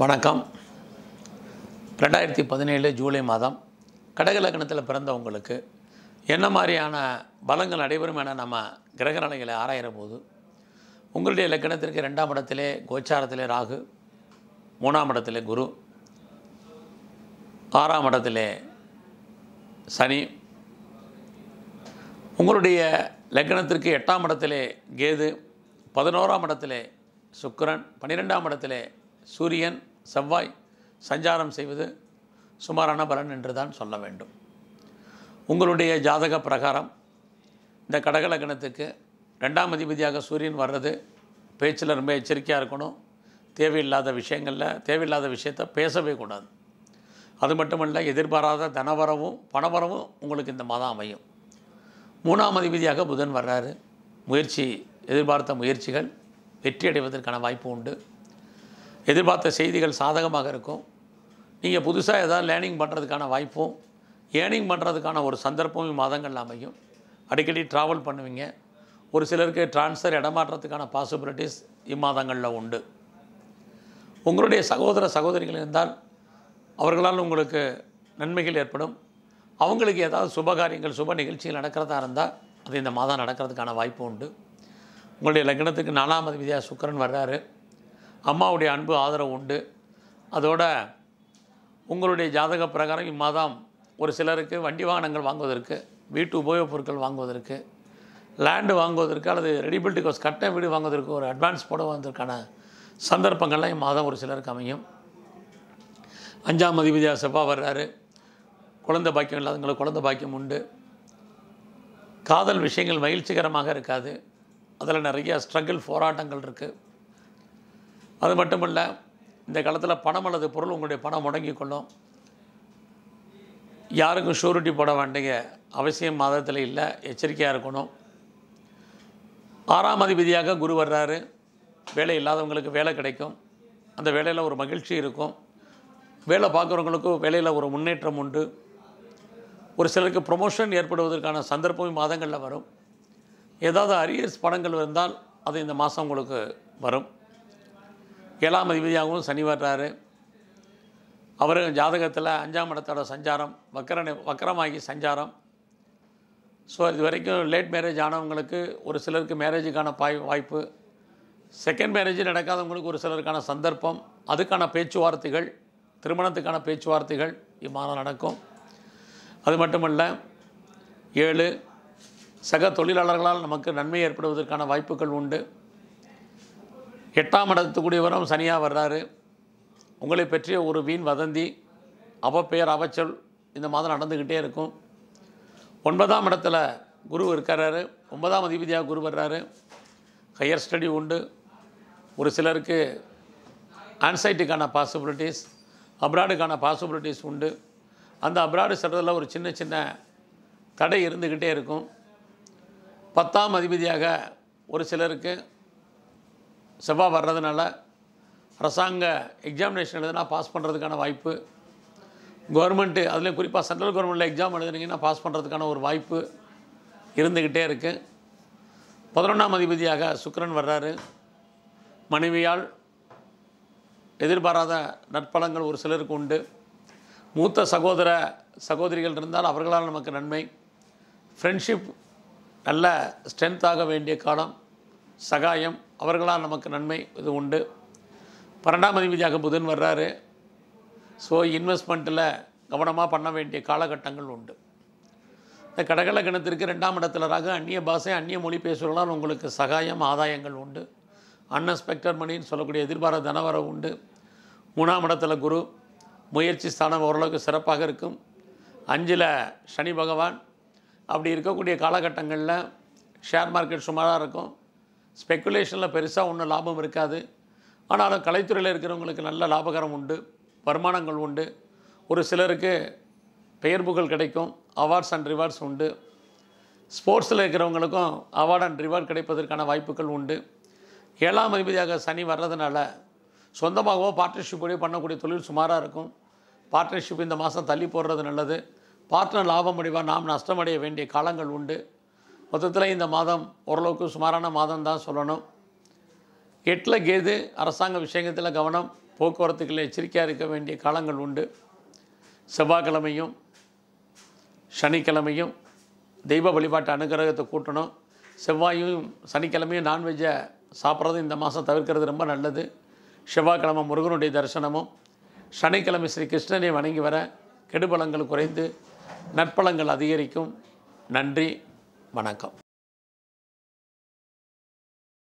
வணக்கம். ரெண்டாயிரத்தி பதினேழு ஜூலை மாதம் கடக லக்னத்தில் பிறந்தவங்களுக்கு என்ன மாதிரியான பலங்கள் நடைபெறும் என நம்ம கிரக நிலைகளை ஆராயிற போது உங்களுடைய லக்கணத்திற்கு ரெண்டாம் இடத்திலே கோச்சாரத்திலே ராகு மூணாம் இடத்திலே குரு ஆறாம் இடத்திலே சனி. உங்களுடைய லக்னத்திற்கு எட்டாம் இடத்திலே கேது பதினோராம் இடத்திலே சுக்கிரன் பன்னிரெண்டாம் இடத்திலே சூரியன் செவ்வாய் சஞ்சாரம் செய்வது சுமாரான பலன் என்று தான் சொல்ல வேண்டும். உங்களுடைய ஜாதக பிரகாரம் இந்த கடகலக்கணத்துக்கு ரெண்டாம் அதிபதியாக சூரியன் வர்றது பேச்சில் ரொம்ப எச்சரிக்கையாக இருக்கணும். தேவையில்லாத விஷயங்களில் தேவையில்லாத விஷயத்த பேசவே கூடாது. அது மட்டுமல்ல எதிர்பாராத தனவரவும் பணவரவும் உங்களுக்கு இந்த மாதம் அமையும். மூணாம் அதிபதியாக புதன் வர்றாரு. முயற்சி எதிர்பார்த்த முயற்சிகள் வெற்றி அடைவதற்கான வாய்ப்பு உண்டு. எதிர்பார்த்த செய்திகள் சாதகமாக இருக்கும். நீங்கள் புதுசாக ஏதாவது லேர்னிங் பண்ணுறதுக்கான வாய்ப்பும் ஏர்னிங் பண்ணுறதுக்கான ஒரு சந்தர்ப்பமும் மாதங்கள் அமையும். அடிக்கடி ட்ராவல் பண்ணுவீங்க. ஒரு சிலருக்கு ட்ரான்ஸ்ஃபர் இடமாற்றத்துக்கான பாசிபிலிட்டிஸ் இம்மாதங்களில் உண்டு. உங்களுடைய சகோதர சகோதரிகள் இருந்தால் அவர்களால் உங்களுக்கு நன்மைகள் ஏற்படும். அவங்களுக்கு ஏதாவது சுபகாரியங்கள் சுப நிகழ்ச்சிகள் நடக்கிறதா இருந்தால் அது இந்த மாதம் நடக்கிறதுக்கான வாய்ப்பு உண்டு. உங்களுடைய லக்னத்துக்கு நாலாம் அதிபதியாக சுக்கிரன் வர்றாரு. அம்மாவுடைய அன்பு ஆதரவு உண்டு. அதோட உங்களுடைய ஜாதக பிரகாரம் இம்மாதம் ஒரு சிலருக்கு வண்டி வாகனங்கள் வாங்குவதற்கு வீட்டு உபயோகப் பொருட்கள் வாங்குவதற்கு லேண்டு வாங்குவதற்கு அல்லது ரெடிபில்டு கோஸ் கட்ட வீடு வாங்குவதற்கு ஒரு அட்வான்ஸ் போடுவதற்கான சந்தர்ப்பங்கள்லாம் இம்மாதம் ஒரு சிலருக்கு அமையும். அஞ்சாம் அதிபதியாக செவ்வாய் வர்றாரு. குழந்தை பாக்கியம் இல்லாதவங்களுக்கு குழந்தை பாக்கியம் உண்டு. காதல் விஷயங்கள் மகிழ்ச்சிகரமாக இருக்காது. அதில் நிறைய ஸ்ட்ரகிள் போராட்டங்கள் இருக்குது அது மட்டுமல்ல இந்த காலத்தில் பணம் அல்லது பொருள் உங்களுடைய பணம் முடங்கி கொள்ளும். யாருக்கும் ஷூரிட்டி போட வேண்டிய அவசியம் மாதத்தில் இல்லை எச்சரிக்கையாக இருக்கணும். ஆறாம் அதிபதியாக குரு வர்றாரு. வேலை இல்லாதவங்களுக்கு வேலை கிடைக்கும். அந்த வேலையில் ஒரு மகிழ்ச்சி இருக்கும். வேலை பார்க்குறவங்களுக்கும் வேலையில் ஒரு முன்னேற்றம் உண்டு. ஒரு சிலருக்கு ப்ரொமோஷன் ஏற்படுவதற்கான சந்தர்ப்பம் மாதங்களில் வரும். ஏதாவது அரியர்ஸ் படங்கள் இருந்தால் அது இந்த மாதம் உங்களுக்கு வரும். ஏழாம் அதிபதியாகவும் சனி வர்றாரு. அவர் ஜாதகத்தில் அஞ்சாம் இடத்தோட சஞ்சாரம் வக்கரனை வக்கரமாகி சஞ்சாரம். ஸோ இது வரைக்கும் லேட் மேரேஜ் ஆனவங்களுக்கு ஒரு சிலருக்கு மேரேஜுக்கான பாய் வாய்ப்பு. செகண்ட் மேரேஜ் நடக்காதவங்களுக்கு ஒரு சிலருக்கான சந்தர்ப்பம் அதுக்கான பேச்சுவார்த்தைகள் திருமணத்துக்கான பேச்சுவார்த்தைகள் இம்மாதம் நடக்கும். அது மட்டுமல்ல ஏழு சக தொழிலாளர்களால் நமக்கு நன்மை ஏற்படுவதற்கான வாய்ப்புகள் உண்டு. எட்டாம் இடத்துக்குடியவரும் சனியாக வர்றாரு. உங்களை பற்றிய ஒரு வீண் வதந்தி அவப்பெயர் அவச்சொல் இந்த மாதம் நடந்துக்கிட்டே இருக்கும். ஒன்பதாம் இடத்துல குரு இருக்கிறாரு. ஒன்பதாம் அதிபதியாக குரு வர்றாரு. ஹையர் ஸ்டடி உண்டு. ஒரு சிலருக்கு ஆன்சைட்டுக்கான பாசிபிலிட்டிஸ் அப்ராடுக்கான பாசிபிலிட்டிஸ் உண்டு. அந்த அப்ராடு செல்றதில் ஒரு சின்ன சின்ன தடை இருந்துக்கிட்டே இருக்கும். பத்தாம் அதிபதியாக ஒரு சிலருக்கு செவ்வாய் வர்றதுனால அரசாங்க எக்ஸாமினேஷன் எழுதுனா பாஸ் பண்ணுறதுக்கான வாய்ப்பு. கவர்மெண்ட்டு அதுலேயும் குறிப்பாக சென்ட்ரல் கவர்மெண்ட்டில் எக்ஸாம் எழுதுனீங்கன்னா பாஸ் பண்ணுறதுக்கான ஒரு வாய்ப்பு இருந்துக்கிட்டே இருக்குது பதினொன்றாம் அதிபதியாக சுக்கரன் வர்றாரு. மனைவியால் எதிர்பாராத நற்பலங்கள் ஒரு சிலருக்கு உண்டு. மூத்த சகோதர சகோதரிகள் இருந்தால் அவர்களால் நமக்கு நன்மை. ஃப்ரெண்ட்ஷிப் நல்ல ஸ்ட்ரென்த்தாக வேண்டிய காலம். சகாயம் அவர்களால் நமக்கு நன்மை இது உண்டு. பன்னெண்டாம் அதிபதியாக புதன் வர்றாரு. ஸோ இன்வெஸ்ட்மெண்ட்டில் கவனமாக பண்ண வேண்டிய காலகட்டங்கள் உண்டு. இந்த கடகல கிணத்திற்கு ரெண்டாம் இடத்துல ராக அந்நிய பாஷை அந்நிய மொழி பேசுவதால் உங்களுக்கு சகாயம் ஆதாயங்கள் உண்டு. அன்எக்ஸ்பெக்டட் மணின்னு சொல்லக்கூடிய எதிர்பாராத தனவரம் உண்டு. மூணாம் இடத்துல குரு முயற்சி ஸ்தானம் ஓரளவுக்கு சிறப்பாக இருக்கும். அஞ்சில் சனி பகவான். அப்படி இருக்கக்கூடிய காலகட்டங்களில் ஷேர் மார்க்கெட் சுமாராக இருக்கும். ஸ்பெக்குலேஷனில் பெருசாக ஒன்றும் லாபம் இருக்காது. ஆனாலும் கலைத்துறையில் இருக்கிறவங்களுக்கு நல்ல லாபகரம் உண்டு வருமானங்கள் உண்டு. ஒரு சிலருக்கு பெயர் புகழ் கிடைக்கும் அவார்ட்ஸ் அண்ட் ரிவார்ட்ஸ் உண்டு. ஸ்போர்ட்ஸில் இருக்கிறவங்களுக்கும் அவார்ட் அண்ட் ரிவார்ட் கிடைப்பதற்கான வாய்ப்புகள் உண்டு. ஏழாம் அதிபதியாக சனி வர்றதுனால சொந்தமாகவோ பார்ட்னர்ஷிப்போடையோ பண்ணக்கூடிய தொழில் சுமாராக இருக்கும். பார்ட்னர்ஷிப் இந்த மாதம் தள்ளி போடுறது நல்லது. பார்ட்னர் லாபம் அடைவா நாம் நஷ்டமடைய வேண்டிய காலங்கள் உண்டு. மொத்தத்தில் இந்த மாதம் ஓரளவுக்கு சுமாரான மாதம் தான் சொல்லணும். எட்டில் கேது அரசாங்க விஷயத்தில் கவனம் போக்குவரத்துகளில் எச்சரிக்கையாக இருக்க வேண்டிய காலங்கள் உண்டு. செவ்வாய்க்கிழமையும் சனிக்கிழமையும் தெய்வ வழிபாட்டு அனுகிரகத்தை கூட்டணும். செவ்வாயும் சனிக்கிழமையும் நான்வெஜ்ஜை சாப்பிட்றது இந்த மாதம் தவிர்க்கிறது ரொம்ப நல்லது. செவ்வாய்க்கிழமை முருகனுடைய தரிசனமும் சனிக்கிழமை ஸ்ரீ கிருஷ்ணனை வணங்கி வர கெடுபலங்கள் குறைந்து நற்பலங்கள் அதிகரிக்கும். நன்றி. வணக்கம்.